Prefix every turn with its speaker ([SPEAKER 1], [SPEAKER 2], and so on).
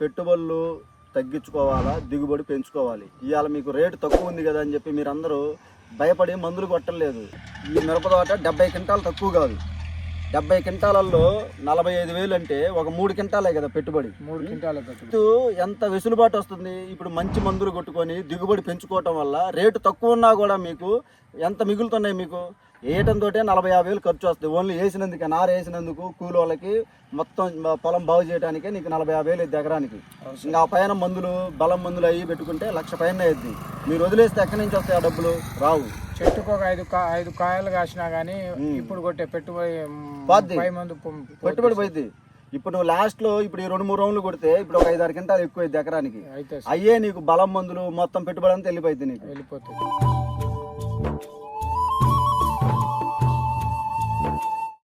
[SPEAKER 1] పెట్టుబడులు తగ్గించుకోవాలా దిగుబడి పెంచుకోవాలి. ఇవాళ మీకు రేటు తక్కువ ఉంది కదా అని చెప్పి మీరందరూ భయపడి మందులు కొట్టలేదు. ఈ మిరప తోట డెబ్బై క్వింటాలు తక్కువ కాదు. డెబ్బై క్వింటాలలో నలభై ఐదు వేలు అంటే ఒక మూడు క్వింటాలే కదా పెట్టుబడి.
[SPEAKER 2] మూడు క్వింటాల పెట్టుబడి.
[SPEAKER 1] ఎంత వెసులుబాటు వస్తుంది? ఇప్పుడు మంచి మందులు కొట్టుకొని దిగుబడి పెంచుకోవటం వల్ల రేటు తక్కువ ఉన్నా కూడా మీకు ఎంత మిగులుతున్నాయి మీకు? వేయటంతో నలభై యాభై వేలు ఖర్చు వస్తుంది ఓన్లీ వేసినందుకే నార వేసినందుకు కూలి వాళ్ళకి మొత్తం పొలం బాగు చేయడానికే నీకు నలభై యాభై వేలు ఎకరానికి. ఇంకా ఆ పైన మందులు బలం మందులు అవి పెట్టుకుంటే లక్ష పైన అయింది మీరు వదిలేస్తే ఎక్కడి నుంచి వస్తాయి ఆ డబ్బులు? రావు.
[SPEAKER 2] చెట్టుకు ఒక ఐదు ఐదు కాయలు కాసినా గానీ ఇప్పుడు కొట్టే పెట్టుబడి
[SPEAKER 1] పెట్టుబడి పోయింది ఇప్పుడు నువ్వు లాస్ట్లో ఇప్పుడు ఈ రెండు మూడు రౌండ్లు కొడితే ఇప్పుడు ఒక ఐదు ఆరు క్వింటాలు ఎక్కువ ఎకరానికి.
[SPEAKER 2] అయితే
[SPEAKER 1] అయ్యే నీకు బలం మందులు మొత్తం పెట్టుబడి అంతా వెళ్ళిపోయింది నీకు.
[SPEAKER 2] వెళ్ళిపోతుంది